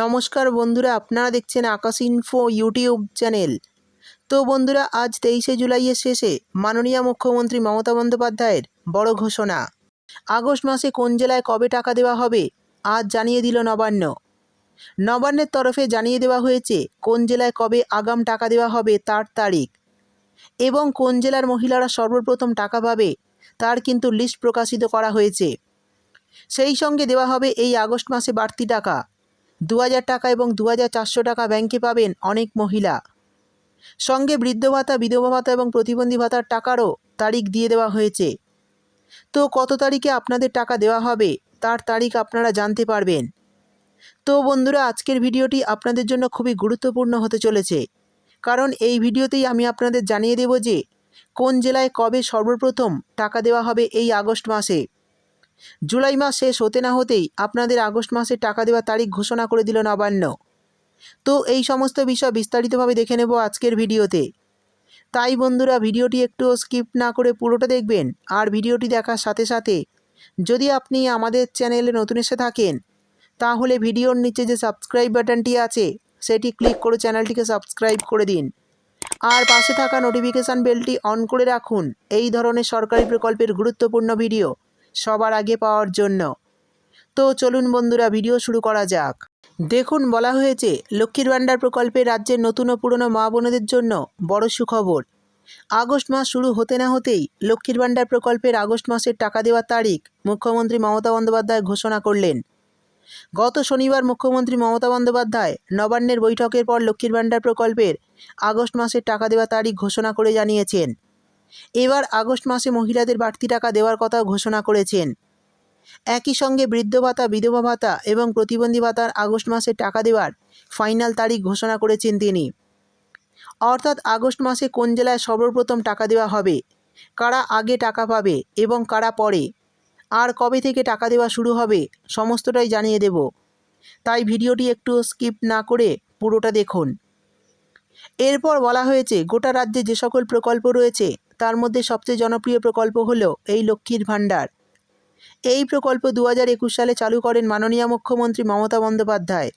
নমস্কার বন্ধুরা, আপনারা দেখছেন আকাশ ইনফো ইউটিউব চ্যানেল তো বন্ধুরা, আজ তেইশে জুলাইয়ের শেষে মাননীয় মুখ্যমন্ত্রী মমতা বন্দ্যোপাধ্যায়ের বড় ঘোষণা। আগস্ট মাসে কোন জেলায় কবে টাকা দেওয়া হবে, আজ জানিয়ে দিল নবান্ন। নবান্নের তরফে জানিয়ে দেওয়া হয়েছে কোন জেলায় কবে আগাম টাকা দেওয়া হবে তার তারিখ। এবং কোন জেলার মহিলারা সর্বপ্রথম টাকা পাবে, তার কিন্তু লিস্ট প্রকাশিত করা হয়েছে। সেই সঙ্গে দেওয়া হবে এই আগস্ট মাসে বাড়তি টাকা। দু হাজার টাকা এবং দু হাজার চারশো টাকা ব্যাংকে পাবেন অনেক মহিলা। সঙ্গে বৃদ্ধ ভাতা, বিধবা ভাতা এবং প্রতিবন্ধী ভাতার টাকারও তারিখ দিয়ে দেওয়া হয়েছে। তো কত তারিখে আপনাদের টাকা দেওয়া হবে, তার তারিখ আপনারা জানতে পারবেন। তো বন্ধুরা, আজকের ভিডিওটি আপনাদের জন্য খুবই গুরুত্বপূর্ণ হতে চলেছে। কারণ এই ভিডিওতেই আমি আপনাদের জানিয়ে দেব যে, কোন জেলায় কবে সর্বপ্রথম টাকা দেওয়া হবে এই আগস্ট মাসে। জুলাই মাস শেষ হতে না হতেই আপনাদের আগস্ট মাসে টাকা দেওয়ার তারিখ ঘোষণা করে দিল নবান্ন। তো এই সমস্ত বিষয় বিস্তারিতভাবে দেখে নেব আজকের ভিডিওতে। তাই বন্ধুরা, ভিডিওটি একটু স্কিপ না করে পুরোটা দেখবেন আর ভিডিওটি দেখার সাথে সাথে যদি আপনি আমাদের চ্যানেলে নতুন এসে থাকেন, তাহলে ভিডিওর নিচে যে সাবস্ক্রাইব বাটনটি আছে, সেটি ক্লিক করে চ্যানেলটিকে সাবস্ক্রাইব করে দিন। আর পাশে থাকা নোটিফিকেশান বেলটি অন করে রাখুন। এই ধরনের সরকারি প্রকল্পের গুরুত্বপূর্ণ ভিডিও সবার আগে পাওয়ার জন্য। তো চলুন বন্ধুরা, ভিডিও শুরু করা যাক। দেখুন, বলা হয়েছে লক্ষ্মীর ভাণ্ডার প্রকল্পে রাজ্যের নতুন ও পুরনো মা বোনদের জন্য বড় সুখবর। আগস্ট মাস শুরু হতে না হতেই লক্ষ্মীর ভাণ্ডার প্রকল্পের আগস্ট মাসের টাকা দেওয়ার তারিখ মুখ্যমন্ত্রী মমতা বন্দ্যোপাধ্যায় ঘোষণা করলেন। গত শনিবার মুখ্যমন্ত্রী মমতা বন্দ্যোপাধ্যায় নবান্নের বৈঠকের পর লক্ষ্মীর ভাণ্ডার প্রকল্পের আগস্ট মাসের টাকা দেওয়ার তারিখ ঘোষণা করে জানিয়েছেন। এবার আগস্ট মাসে মহিলাদের বাড়তি টাকা দেওয়ার কথা ঘোষণা করেছেন। একই সঙ্গে বৃদ্ধ ভাতা, বিধবা ভাতা এবং প্রতিবন্ধী ভাতার আগস্ট মাসে টাকা দেওয়ার ফাইনাল তারিখ ঘোষণা করেছেন তিনি। অর্থাৎ আগস্ট মাসে কোন জেলায় সর্বপ্রথম টাকা দেওয়া হবে, কারা আগে টাকা পাবে এবং কারা পরে, আর কবে থেকে টাকা দেওয়া শুরু হবে সমস্তটাই জানিয়ে দেব। তাই ভিডিওটি একটু স্কিপ না করে পুরোটা দেখুন। এরপর বলা হয়েছে, গোটা রাজ্যে যে সকল প্রকল্প রয়েছে তার মধ্যে সবচেয়ে জনপ্রিয় প্রকল্প হলো এই লক্ষ্মীর ভাণ্ডার। এই প্রকল্প দু হাজার একুশ সালে চালু করেন মাননীয় মুখ্যমন্ত্রী মমতা বন্দ্যোপাধ্যায়।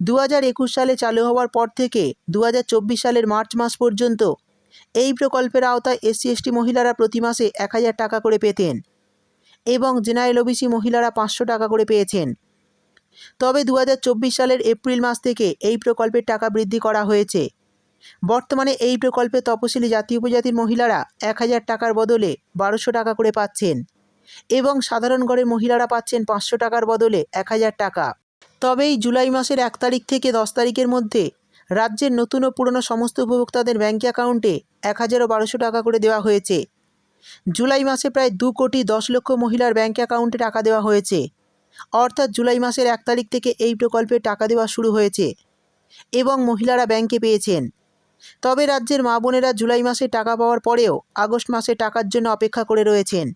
দু একুশ সালে চালু হওয়ার পর থেকে দু হাজার চব্বিশ সালের মার্চ মাস পর্যন্ত এই প্রকল্পের আওতায় এসসি, এসটি মহিলারা প্রতি মাসে এক হাজার টাকা করে পেতেন এবং জেনারেল ওবিসি মহিলারা পাঁচশো টাকা করে পেয়েছেন। তবে দু হাজার চব্বিশ সালের এপ্রিল মাস থেকে এই প্রকল্পের টাকা বৃদ্ধি করা হয়েছে। বর্তমানে এই প্রকল্পে তপশিলি জাতি উপজাতির মহিলারা এক হাজার টাকার বদলে বারোশো টাকা করে পাচ্ছেন এবং সাধারণ ঘরের মহিলারা পাচ্ছেন পাঁচশো টাকার বদলে এক হাজার টাকা। তবে এই জুলাই মাসের এক তারিখ থেকে দশ তারিখের মধ্যে রাজ্যের নতুন ও পুরনো সমস্ত উপভোক্তাদের ব্যাঙ্ক অ্যাকাউন্টে এক হাজার ও বারোশো টাকা করে দেওয়া হয়েছে। জুলাই মাসে প্রায় দু কোটি দশ লক্ষ মহিলার ব্যাঙ্ক অ্যাকাউন্টে টাকা দেওয়া হয়েছে। অর্থাৎ জুলাই মাসের এক তারিখ থেকে এই প্রকল্পে টাকা দেওয়া শুরু হয়েছে এবং মহিলারা ব্যাংকে পেয়েছেন। তবে রাজ্যের মা বোনেরা জুলাই মাসে টাকা পাওয়ার পরেও আগস্ট মাসে টাকার জন্য অপেক্ষা করে রয়েছেন।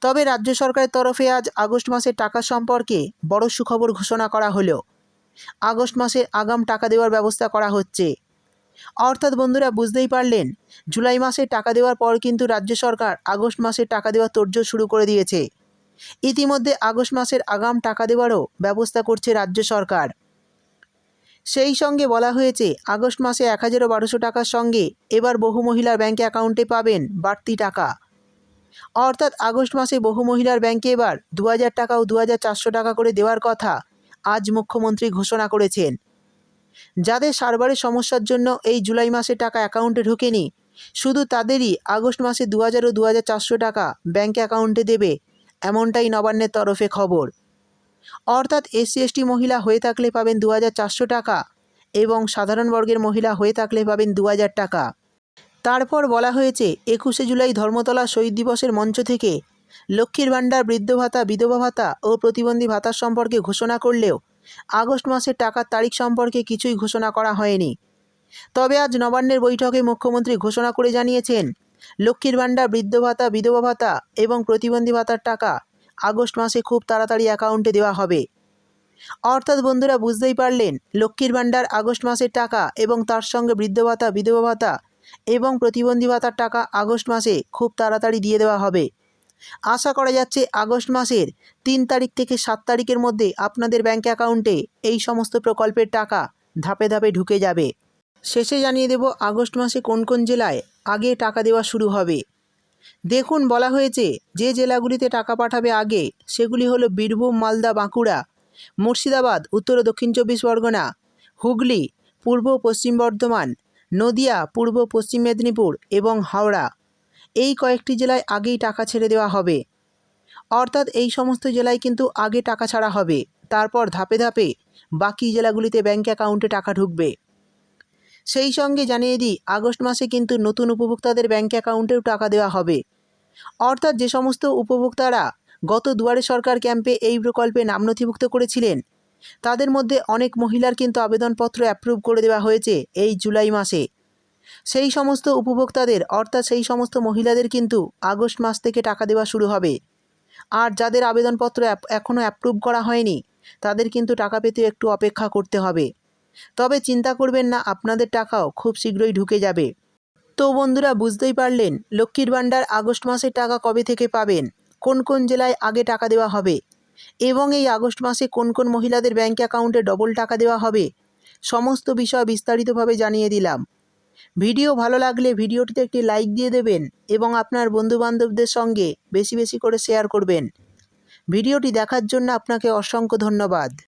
তবে রাজ্য সরকারের তরফে আজ আগস্ট মাসের টাকা সম্পর্কে বড় সুখবর ঘোষণা করা হলো। আগস্ট মাসে আগাম টাকা দেওয়ার ব্যবস্থা করা হচ্ছে। অর্থাৎ বন্ধুরা, বুঝতেই পারলেন, জুলাই মাসে টাকা দেওয়ার পর কিন্তু রাজ্য সরকার আগস্ট মাসে টাকা দেওয়ার তোড়জোড় শুরু করে দিয়েছে। ইতিমধ্যে আগস্ট মাসের আগাম টাকা দেওয়ারও ব্যবস্থা করছে রাজ্য সরকার। সেই সঙ্গে বলা হয়েছে, আগস্ট মাসে এক হাজারও বারোশো টাকার সঙ্গে এবার বহু মহিলার ব্যাঙ্ক অ্যাকাউন্টে পাবেন বাড়তি টাকা। অর্থাৎ আগস্ট মাসে বহু মহিলার ব্যাংকে এবার দু হাজার টাকা ও দু হাজার চারশো টাকা করে দেওয়ার কথা আজ মুখ্যমন্ত্রী ঘোষণা করেছেন। যাদের সার্ভারের সমস্যার জন্য এই জুলাই মাসে টাকা অ্যাকাউন্টে ঢোকেনি, শুধু তাদেরই আগস্ট মাসে দু হাজার ও দু হাজার চারশো টাকা ব্যাঙ্ক অ্যাকাউন্টে দেবে, এমনটাই নবান্নের তরফে খবর। অর্থাৎ এসসি এসটি মহিলা হয়ে থাকলে পাবেন দু হাজার চারশো টাকা এবং সাধারণ বর্গের মহিলা হয়ে থাকলে পাবেন দু হাজার টাকা। তারপর বলা হয়েছে, একুশে জুলাই ধর্মতলা শহীদ দিবসের মঞ্চ থেকে লক্ষ্মীর ভাণ্ডার, বৃদ্ধ ভাতা, বিধবা ভাতা ও প্রতিবন্ধী ভাতার সম্পর্কে ঘোষণা করলেও আগস্ট মাসের টাকার তারিখ সম্পর্কে কিছুই ঘোষণা করা হয়নি। তবে আজ নবান্নের বৈঠকে মুখ্যমন্ত্রী ঘোষণা করে জানিয়েছেন, লক্ষ্মীর ভাণ্ডার, বৃদ্ধ ভাতা, বিধবা ভাতা এবং প্রতিবন্ধী ভাতার টাকা আগস্ট মাসে খুব তাড়াতাড়ি অ্যাকাউন্টে দেওয়া হবে। অর্থাৎ বন্ধুরা বুঝতেই পারলেন, লক্ষ্মীর ভাণ্ডার আগস্ট মাসের টাকা এবং তার সঙ্গে বৃদ্ধ ভাতা, বিধবা ভাতা এবং প্রতিবন্ধী ভাতার টাকা আগস্ট মাসে খুব তাড়াতাড়ি দিয়ে দেওয়া হবে। আশা করা যাচ্ছে আগস্ট মাসের তিন তারিখ থেকে সাত তারিখের মধ্যে আপনাদের ব্যাঙ্ক অ্যাকাউন্টে এই সমস্ত প্রকল্পের টাকা ধাপে ধাপে ঢুকে যাবে। শেষে জানিয়ে দেব আগস্ট মাসে কোন কোন জেলায় আগে টাকা দেওয়া শুরু হবে। দেখুন বলা হয়েছে, যে জেলাগুলিতে টাকা পাঠাবে আগে, সেগুলি হলো বীরভূম, মালদা, বাঁকুড়া, মুর্শিদাবাদ, উত্তর ও দক্ষিণ চব্বিশ পরগনা, হুগলি, পূর্ব পশ্চিম বর্ধমান, নদিয়া, পূর্ব পশ্চিম মেদিনীপুর এবং হাওড়া। এই কয়েকটি জেলায় আগেই টাকা ছেড়ে দেওয়া হবে। অর্থাৎ এই সমস্ত জেলায় কিন্তু আগে টাকা ছাড়া হবে। তারপর ধাপে ধাপে বাকি জেলাগুলিতে ব্যাঙ্ক অ্যাকাউন্টে টাকা ঢুকবে। সেই সঙ্গে জানিয়ে দিই, আগস্ট মাসে কিন্তু নতুন উপভোক্তাদের ব্যাঙ্ক অ্যাকাউন্টেও টাকা দেওয়া হবে। অর্থাৎ যে সমস্ত উপভোক্তারা গত দুয়ারে সরকার ক্যাম্পে এই প্রকল্পে নাম নথিভুক্ত করেছিলেন, তাদের মধ্যে অনেক মহিলার কিন্তু আবেদনপত্র অ্যাপ্রুভ করে দেওয়া হয়েছে এই জুলাই মাসে। সেই সমস্ত উপভোক্তাদের, অর্থাৎ সেই সমস্ত মহিলাদের কিন্তু আগস্ট মাস থেকে টাকা দেওয়া শুরু হবে। আর যাদের আবেদনপত্র এখনও অ্যাপ্রুভ করা হয়নি, তাদের কিন্তু টাকা পেতে একটু অপেক্ষা করতে হবে। তবে চিন্তা করবেন না, আপনাদের টাকাও খুব শীঘ্রই ঢুকে যাবে। তো বন্ধুরা, বুঝতেই পারলেন, লক্ষ্মীর ভাণ্ডার আগস্ট মাসের টাকা কবে থেকে পাবেন? কোন কোন জেলায় আগে টাকা দেওয়া হবে? এবং এই আগস্ট মাসে কোন কোন মহিলাদের ব্যাঙ্ক অ্যাকাউন্টে ডবল টাকা দেওয়া হবে? সমস্ত বিষয় বিস্তারিতভাবে জানিয়ে দিলাম। ভিডিও ভালো লাগলে ভিডিওটিতে একটি লাইক দিয়ে দেবেন এবং আপনার বন্ধুবান্ধবদের সঙ্গে বেশি বেশি করে শেয়ার করবেন। ভিডিওটি দেখার জন্য আপনাকে অসংখ্য ধন্যবাদ।